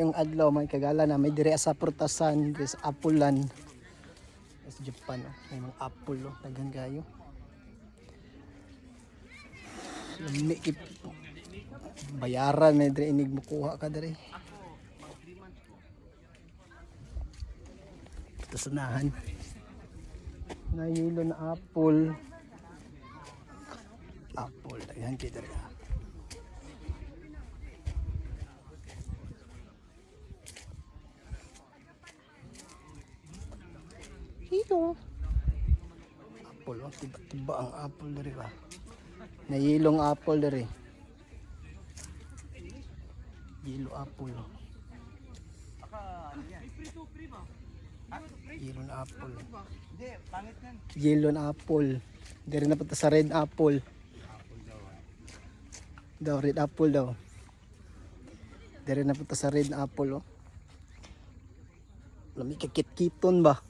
Yung adlaw may kagala na may dire sa prutasan, sa apulan. Sa Japan, oh. may mga apple oh, daghan kayo. Lami kip bayaran may dire inig mo kuha ka dire. Tasunahan. Nahilo na apple. Apple, daghan kay dire. Ah. Hilo. Apple, oh. Tiba-tiba ang apple dari ba? Nayilong apple dari. Yellow apple. oh. Yellow na apple. Yellow na apple. Dari na punta sa red apple. Daw, red apple daw. Dari na punta sa red apple, oh. Lami kakit-kiton ba?